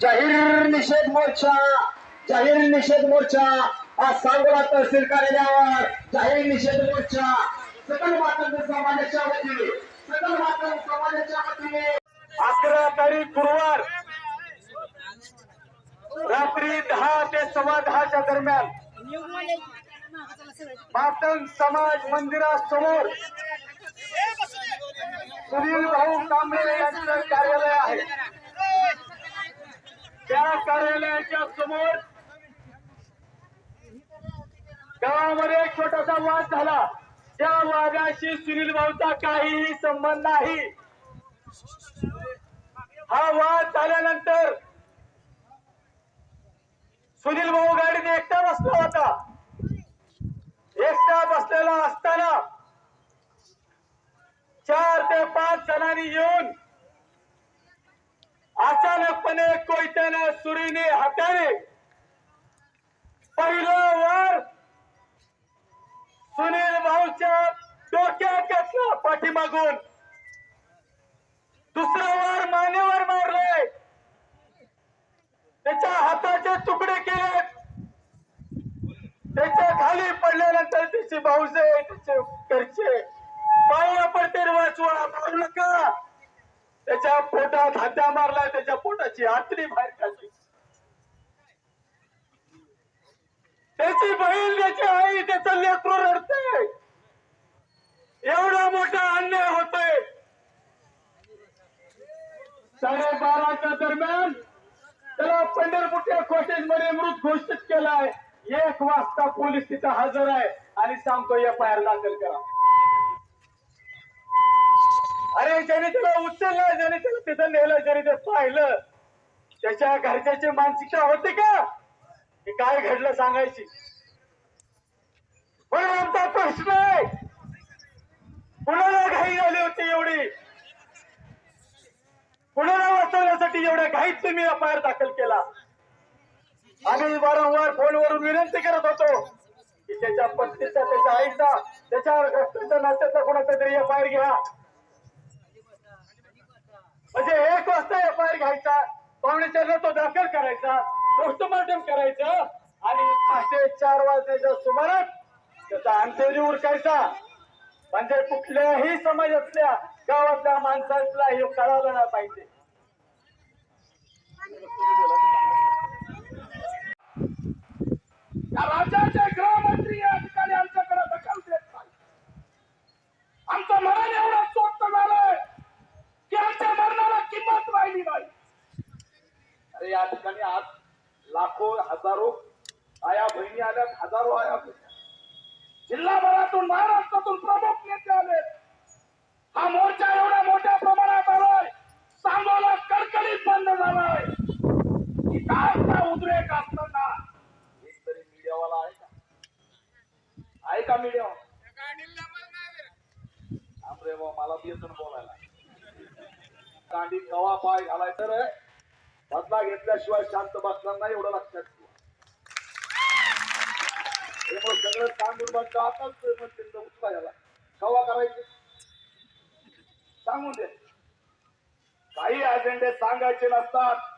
निषेध मोर्चा जाहीर निषेध मोर्चा आज सांगोला तहसील कार्यालयावर जाहीर निषेध मोर्चा सकल मातंग समाजाच्या वतीने सकल मातंग समाजाच्या वतीने अकरा तारीख गुरुवार रात्री दहा ते सव्वा दहाच्या दरम्यान मातंग समाज मंदिरासमोर सुनील भाऊ कांबळे यांचं कार्यालय आहे. त्या कार्यालयाच्या समोर गावामध्ये एक छोटासा वाद झाला. त्या वादाशी सुनील भाऊचा काहीही संबंध नाही. हा वाद झाल्यानंतर सुनील भाऊ गाडीत एकटा बसला होता. एकटा बसलेला असताना चार ते पाच जणांनी येऊन अचानकपणे कोयत्याने सुरीने हाताने पहिलं वर सुनील भाऊच्या डोक्यात घेतलं पाठीमागून. दुसरं वर मानेवर मारले. त्याच्या हाताचे तुकडे केले त्याच्याखाली पडल्यानंतर त्याचे भाऊजे त्याचे घरचे पाया पडते वाचवा मारू नका. त्याच्या पोटात हात्या मारला त्याच्या पोटाची आतडी बाहेर काढली त्याची बहीण त्याची आई त्याचं लेकरू रडते. एवढा मोठा अन्याय होतोय. साडेबाराच्या दरम्यान त्याला पंढरपूरच्या कॉटेजमध्ये मृत घोषित केलाय. एक वाजता पोलीस तिथं हजर आहे आणि सांगतो एफ आय आर दाखल करा. अरे ज्याने त्याला उचललं ज्याने त्याला तिथं नेलं ज्याने ते पाहिलं त्याच्या घरच्याची मानसिकता होती का? की काय घडलं सांगायची? म्हणून आमचा प्रश्न आहे. कुणाला घाई झाली होती एवढी? कुणाला वाचवण्यासाठी एवढ्या घाईत तुम्ही एफ आय आर दाखल केला? आम्ही वारंवार फोनवरून विनंती करत होतो की त्याच्या पत्नीचा त्याच्या आईचा त्याच्या नात्याचा कोणाचा तरी एफ आय आर घ्या. म्हणजे एक वाजता एफ आय आर घ्यायचा पाहुणेच्या चारला तो दाखल करायचा पोस्टमॉर्टम करायचं आणि पहाटे चार वाजण्याच्या सुमारास त्याचा अंत्यजी उरकायचा. म्हणजे कुठल्याही समाजातल्या गावातल्या माणसाला हे कळालं ना पाहिजे या राज्याचे गृहमंत्री या ठिकाणी आमच्याकडे दखल देत नाही आमचं मरण एवढं स्वस्त झालंय की आमच्या मरणाला किंमत राहिली नाही अरे या ठिकाणी आज लाखो हजारो आया बहिणी आल्यात हजारो आया बहिणी जिल्हाभरातून महाराष्ट्रातून प्रमुख नेते आले हा मोर्चा एवढ्या मोठ्या प्रमाणात आलाय. सांगोला कडकडीत बंद झालाय. की काय का उद्रेक असताना एक तरी मीडियावाला आहे का? आहे का मीडिया मला बी येतं बोलायला. कांडी कवा पाय घालाय तर बदला घेतल्याशिवाय शांत बसणार नाही एवढं लक्षात ठेवा. मग सगळं सांगून म्हणतो आताच मग त्यांचा उचला याला. कवा करायचे. सांगून दे. काही अजेंडे सांगायचे नसतात.